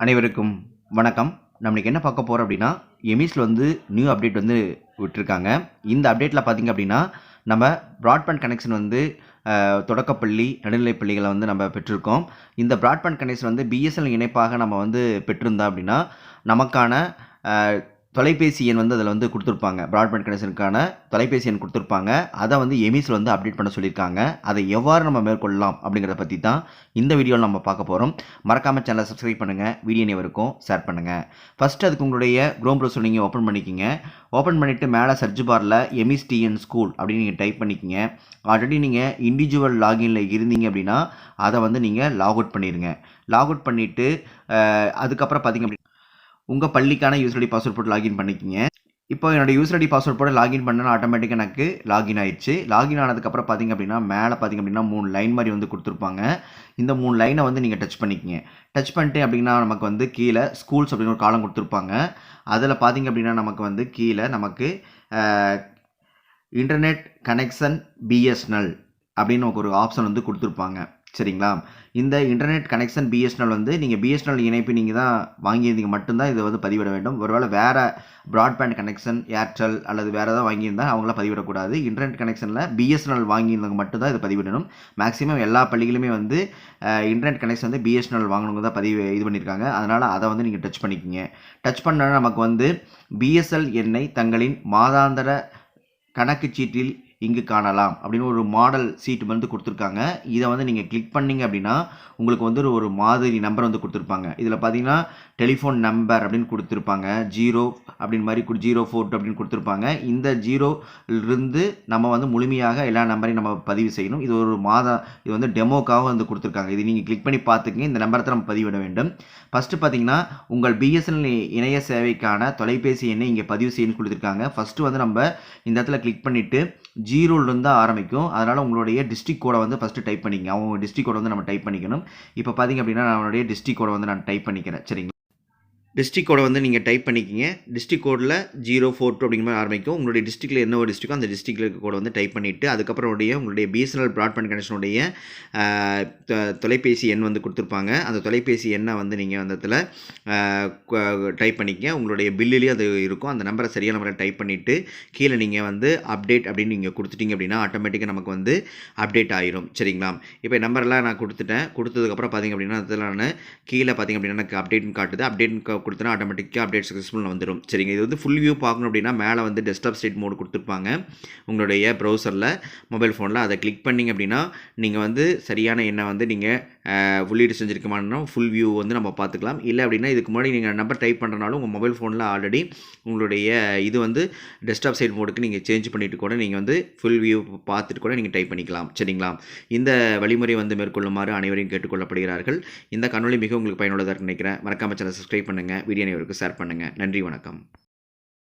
அனைவருக்கும் வணக்கம். நம்மளுக்கு என்ன பார்க்க போகிறோம் அப்படின்னா எமிஸில் வந்து நியூ அப்டேட் வந்து விட்டுருக்காங்க. இந்த அப்டேட்டில் பார்த்தீங்க அப்படின்னா நம்ம ப்ராட்பேண்ட் கனெக்ஷன் வந்து தொடக்கப்பள்ளி நடுநிலைப் பள்ளிகளை வந்து நம்ம பெற்றிருக்கோம். இந்த ப்ராட்பேண்ட் கனெக்ஷன் வந்து பிஎஸ்எல் இணைப்பாக நம்ம வந்து பெற்றிருந்தோம் அப்படின்னா நமக்கான தொலைபேசி எண் வந்து அதில் வந்து கொடுத்துருப்பாங்க. ப்ராட்பேண்ட் கனெக்ஷனுக்கான தொலைபேசி எண் கொடுத்துருப்பாங்க. அதை வந்து எமிஸில் வந்து அப்டேட் பண்ண சொல்லியிருக்காங்க. அதை எவ்வாறு நம்ம மேற்கொள்ளலாம் அப்படிங்கிறத பற்றி தான் இந்த வீடியோவில் நம்ம பார்க்க போகிறோம் மறக்காமல் சேனலை சப்ஸ்கிரைப் பண்ணுங்கள் வீடியோ நேவருக்கும் ஷேர் பண்ணுங்கள் ஃபஸ்ட்டு அதுக்கு உங்களுடைய க்ரோம் ப்ரௌசர் நீங்கள் ஓப்பன் பண்ணிக்கிங்க. ஓப்பன் பண்ணிவிட்டு மேலே சர்ச் பாரில் எம்இஸ்டிஎன் ஸ்கூல் அப்படின்னு நீங்கள் டைப் பண்ணிக்கிங்க. ஆல்ரெடி நீங்கள் இண்டிவிஜுவல் லாகினில் இருந்தீங்க அப்படின்னா அதை வந்து நீங்கள் லாக் அவுட் பண்ணிடுங்க லாக் அவுட் பண்ணிவிட்டு அதுக்கப்புறம் பார்த்தீங்க உங்கள் பள்ளிக்கான யூசர் ஐடி பாஸ்வேர்ட் போட்டு லாகின் பண்ணிக்கிங்க. இப்போ என்னோடய யூசர் ஐடி பாஸ்வேர்ட் போட்டு லாகின் பண்ணனா ஆட்டோமேட்டிக்காக எனக்கு லாகின் ஆயிடுச்சு. லாகின் ஆனதுக்கப்புறம் பார்த்திங்க அப்படின்னா மேலே பார்த்தீங்க அப்படின்னா மூணு லைன் மாதிரி வந்து கொடுத்துருப்பாங்க. இந்த மூணு லைனை வந்து நீங்கள் டச் பண்ணிக்கிங்க. டச் பண்ணிட்டு அப்படின்னா நமக்கு வந்து கீழே ஸ்கூல்ஸ் அப்படின்னு ஒரு காலம் கொடுத்துருப்பாங்க. அதில் பார்த்தீங்க அப்படின்னா நமக்கு வந்து கீழே நமக்கு இன்டர்நெட் கனெக்ஷன் பிஎஸ்என்எல் அப்படின்னு நமக்கு ஒரு ஆப்ஷன் வந்து கொடுத்துருப்பாங்க. சரிங்களா? இந்த இன்டர்நெட் கனெக்ஷன் பிஎஸ்என்எல் வந்து நீங்கள் பிஎஸ்என்எல் இணைப்பு நீங்கள் தான் வாங்கியிருந்தீங்க மட்டும்தான் இதை வந்து பதிவிட வேண்டும். ஒருவேளை வேறு ப்ராட்பேண்ட் கனெக்ஷன் ஏர்டெல் அல்லது வேறு ஏதாவது வாங்கியிருந்தால் அவங்களாம் பதிவிடக்கூடாது. இன்டர்நெட் கனெக்ஷனில் பிஎஸ்என்எல் வாங்கியிருந்தவங்க மட்டும்தான் இதை பதிவிடணும். மேக்ஸிமம் எல்லா பள்ளிகளுமே வந்து இன்டர்நெட் கனெக்ஷன் வந்து பிஎஸ்என்எல் வாங்கினவங்க தான் பதிவு இது பண்ணியிருக்காங்க. அதனால் அதை வந்து நீங்கள் டச் பண்ணிக்கிங்க. டச் பண்ணால் நமக்கு வந்து பிஎஸ்எல் எண்ணை தங்களின் மாதாந்திர கணக்கு சீட்டில் இங்கு காணலாம் அப்படின்னு ஒரு மாடல் சீட் வந்து கொடுத்துருக்காங்க. இதை வந்து நீங்கள் கிளிக் பண்ணிங்க அப்படின்னா உங்களுக்கு வந்து ஒரு மாதிரி நம்பர் வந்து கொடுத்துருப்பாங்க. இதில் பார்த்தீங்கன்னா டெலிஃபோன் நம்பர் அப்படின்னு கொடுத்துருப்பாங்க. ஜீரோ அப்படின்னு மாதிரி ஜீரோ ஃபோர் அப்படின்னு கொடுத்துருப்பாங்க. இந்த ஜீரோலிருந்து நம்ம வந்து முழுமையாக எல்லா நம்பரையும் நம்ம பதிவு செய்யணும். இது ஒரு மாதம் இது வந்து டெமோக்காக வந்து கொடுத்துருக்காங்க. இது நீங்கள் கிளிக் பண்ணி பார்த்துக்கங்க. இந்த நம்பரை தான் நம்ம பதிவிட வேண்டும். ஃபஸ்ட்டு பார்த்தீங்கன்னா உங்கள் பிஎஸ்என்எல் இணைய சேவைக்கான தொலைபேசி எண்ணை இங்கே பதிவு செய்யணும்னு கொடுத்துருக்காங்க. ஃபஸ்ட்டு வந்து நம்ம இந்த இடத்துல கிளிக் பண்ணிவிட்டு ஜீரோலேருந்து தான் ஆரம்பிக்கும். அதனால் உங்களுடைய டிஸ்ட்ரிக் கோடை வந்து ஃபஸ்ட்டு டைப் பண்ணிக்கங்க. அவங்க டிஸ்ட்ரிக் கோடை வந்து நம்ம டைப் பண்ணிக்கணும். இப்போ பார்த்தீங்க அப்படின்னா நம்மளுடைய டிஸ்ட்ரிக் கோடை வந்து நான் டைப் பண்ணிக்கிறேன். சரிங்களா? டிஸ்ட்ரிக் கோடை வந்து நீங்கள் டைப் பண்ணிக்கிங்க. டிஸ்ட்ரிக் கோடில் ஜீரோ ஃபோர் டூ அப்படிங்கிற மாதிரி ஆரம்பிக்கும். உங்களுடைய டிஸ்ட்ரிக்டில் என்ன ஒரு டிஸ்ட்ரிக்கோ அந்த டிஸ்ட்ரிக்டில் இருக்க கோடை வந்து டைப் பண்ணிவிட்டு அதுக்கப்புறம் உடைய உங்களுடைய பிஎஸ்என்எல் ப்ராட்பேண்ட் கனெக்ஷனுடைய தொலைபேசி எண் வந்து கொடுத்துருப்பாங்க. அந்த தொலைபேசி எண்ணை வந்து நீங்கள் அந்த இடத்துல டைப் பண்ணிக்கங்க. உங்களுடைய பில்லுலேயும் அது இருக்கும். அந்த நம்பரை சரியான முறையில் டைப் பண்ணிவிட்டு கீழே நீங்கள் வந்து அப்டேட் அப்படின்னு நீங்கள் கொடுத்துட்டீங்க அப்படின்னா ஆட்டோமேட்டிக்காக நமக்கு வந்து அப்டேட் ஆயிரும். சரிங்களா? இப்போ நம்பர்லாம் நான் கொடுத்துட்டேன். கொடுத்ததுக்கப்புறம் பார்த்தீங்க அப்படின்னா அதில் நான் கீழே பார்த்தீங்க அப்படின்னா எனக்கு அப்டேட்னு காட்டுது. அப்டேட் கொடுத்தனா ஆட்டோமேட்டிக்காக அப்டேட் சக்ஸஸ்ஃபுல் வந்துடும் சரிங்க இது வந்து ஃபுல் வியூ பார்க்கணும் அப்படின்னா மேலே வந்து டெஸ்க்டாப் ஸ்டேட் மோடு கொடுத்துருப்பாங்க உங்களுடைய ப்ரௌசரில் மொபைல் ஃபோனில் அதை கிளிக் பண்ணிங்க அப்படின்னா நீங்கள் வந்து சரியான எண்ணை வந்து நீங்கள் உள்ளீடு செஞ்சுருக்கமானா ஃபுல் வியூ வந்து நம்ம பார்த்துக்கலாம். இல்லை அப்படின்னா இதுக்கு முன்னாடி நீங்கள் நம்பர் டைப் பண்ணுறனாலும் உங்கள் மொபைல் ஃபோனில் ஆல்ரெடி உங்களுடைய இது வந்து டெஸ்க்டாப் சைட் மோடுக்கு நீங்கள் சேஞ்ச் பண்ணிட்டு கூட நீங்கள் வந்து ஃபுல் வியூ பார்த்துட்டு கூட நீங்கள் டைப் பண்ணிக்கலாம். சரிங்களா? இந்த வழிமுறை வந்து மேற்கொள்ளுமாறு அனைவரையும் கேட்டுக்கொள்ளப்படுகிறார்கள். இந்த காணொளி மிக உங்களுக்கு பயனுள்ளதாக நினைக்கிறேன். மறக்காம சேனல் சப்ஸ்கிரைப் பண்ணுங்கள் வீடியோ அனைவருக்கும் ஷேர் பண்ணுங்கள் நன்றி வணக்கம்.